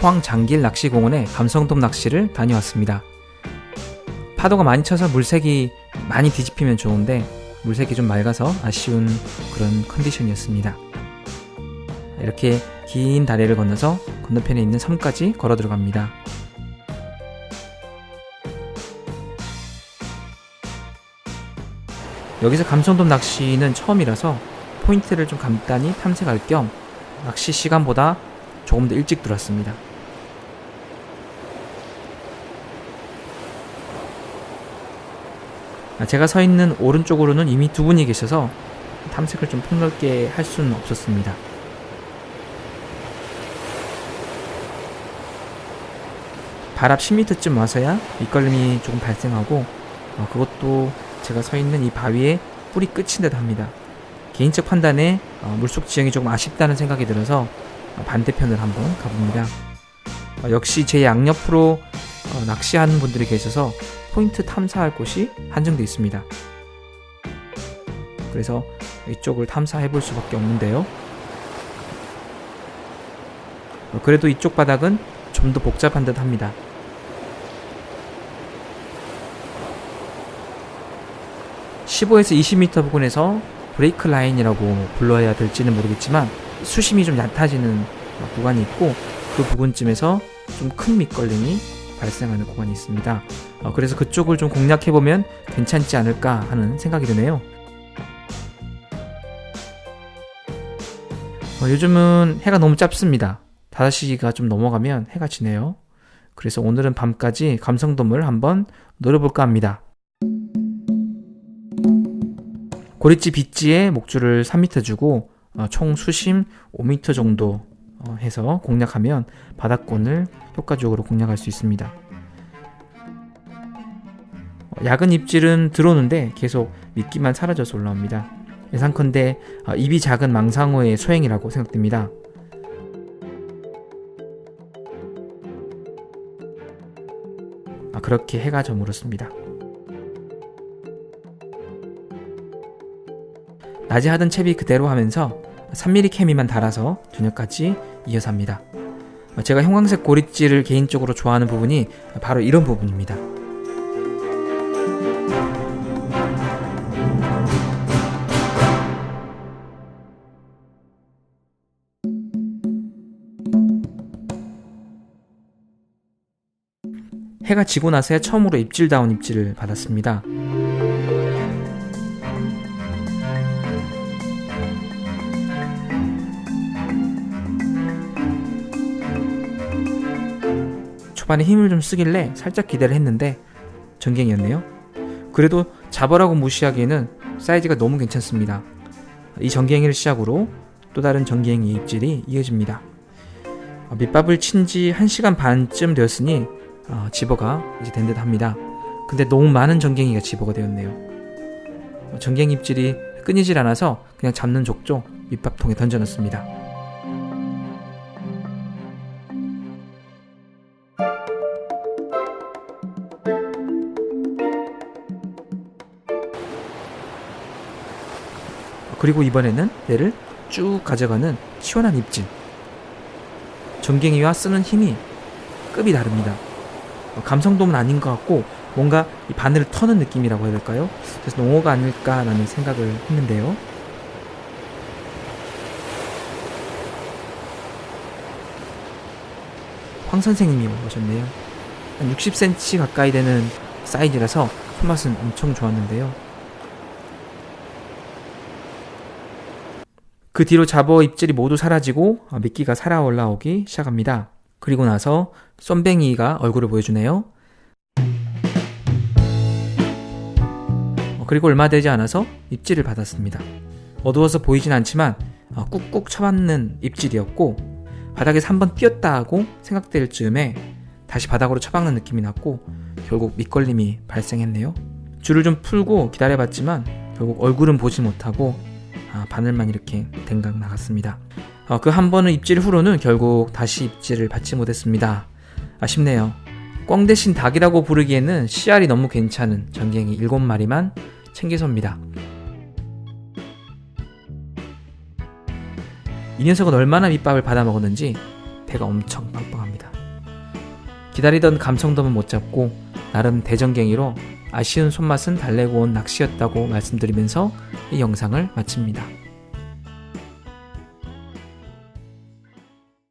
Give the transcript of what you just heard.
포항 장길 낚시공원에 감성돔 낚시를 다녀왔습니다. 파도가 많이 쳐서 물색이 많이 뒤집히면 좋은데 물색이 좀 맑아서 아쉬운 그런 컨디션이었습니다. 이렇게 긴 다리를 건너서 건너편에 있는 섬까지 걸어 들어갑니다. 여기서 감성돔 낚시는 처음이라서 포인트를 좀 간단히 탐색할 겸 낚시 시간보다 조금 더 일찍 들어왔습니다. 제가 서 있는 오른쪽으로는 이미 두 분이 계셔서 탐색을 좀 폭넓게 할 수는 없었습니다. 발 앞 10m쯤 와서야 밑걸림이 조금 발생하고 어, 그것도 제가 서 있는 이 바위의 뿌리 끝인데도 합니다. 개인적 판단에 어, 물속 지형이 조금 아쉽다는 생각이 들어서 어, 반대편을 한번 가봅니다. 어, 역시 제 양옆으로 어, 낚시하는 분들이 계셔서 포인트 탐사할 곳이 한정되어 있습니다. 그래서 이쪽을 탐사해 볼 수밖에 없는데요. 어, 그래도 이쪽 바닥은 좀 더 복잡한 듯 합니다. (15에서 20m) 부근에서 브레이크 라인이라고 불러야 될지는 모르겠지만 수심이 좀 얕아지는 구간이 있고 그 부근쯤에서 좀 큰 밑걸림이 발생하는 구간이 있습니다. 어, 그래서 그쪽을 좀 공략해 보면 괜찮지 않을까 하는 생각이 드네요. 어, 요즘은 해가 너무 짧습니다. 5시가 좀 넘어가면 해가 지네요. 그래서 오늘은 밤까지 감성돔을 한번 노려볼까 합니다. 고릿지 빗지에 목줄을 3m 주고 어, 총 수심 5m 정도 어, 해서 공략하면 바닥권을 효과적으로 공략할 수 있습니다. 어, 야근 입질은 들어오는데 계속 미끼만 사라져서 올라옵니다. 예상컨대 어, 입이 작은 망상어의 소행이라고 생각됩니다. 아, 그렇게 해가 저물었습니다. 낮에 하던 채비 그대로 하면서 3mm 케미만 달아서 저녁까지 이어서 합니다. 제가 형광색 고릿지를 개인적으로 좋아하는 부분이 바로 이런 부분입니다. 해가 지고 나서야 처음으로 입질다운 입질을 받았습니다. 초반에 힘을 좀 쓰길래 살짝 기대를 했는데 전갱이었네요. 그래도 잡아라고 무시하기에는 사이즈가 너무 괜찮습니다. 이 전갱이를 시작으로 또 다른 전갱이 입질이 이어집니다. 어, 밑밥을 친 지 1시간 반쯤 되었으니 어, 집어가 이제 된 듯 합니다. 근데 너무 많은 전갱이가 집어가 되었네요. 어, 전갱이 입질이 끊이질 않아서 그냥 잡는 족족 밑밥통에 던져놓습니다. 그리고 이번에는 얘를 쭉 가져가는 시원한 입질. 전갱이와 쓰는 힘이 급이 다릅니다. 어, 감성돔은 아닌 것 같고 뭔가 이 바늘을 터는 느낌이라고 해야 될까요? 그래서 농어가 아닐까라는 생각을 했는데요. 황 선생님이 오셨네요. 한 60cm 가까이 되는 사이즈라서 손맛은 엄청 좋았는데요. 그 뒤로 잡어 입질이 모두 사라지고 어, 미끼가 살아 올라오기 시작합니다. 그리고 나서 쏨뱅이가 얼굴을 보여주네요. 어, 그리고 얼마 되지 않아서 입질을 받았습니다. 어두워서 보이진 않지만 어, 꾹꾹 쳐맞는 입질이었고 바닥에서 한번 뛰었다 하고 생각될 즈음에 다시 바닥으로 쳐박는 느낌이 났고 결국 밑걸림이 발생했네요. 줄을 좀 풀고 기다려봤지만 결국 얼굴은 보지 못하고 아, 바늘만 이렇게 댕강 나갔습니다. 어, 그한 번의 입질 후로는 결국 다시 입질을 받지 못했습니다. 아쉽네요. 꽝 대신 닭이라고 부르기에는 씨알이 너무 괜찮은 전갱이 7마리만 챙겨섭니다. 이 녀석은 얼마나 밑밥을 받아 먹었는지 배가 엄청 빵빵합니다. 기다리던 감성돔은 못 잡고 나름 대전갱이로 아쉬운 손맛은 달래고 온 낚시였다고 말씀드리면서 이 영상을 마칩니다.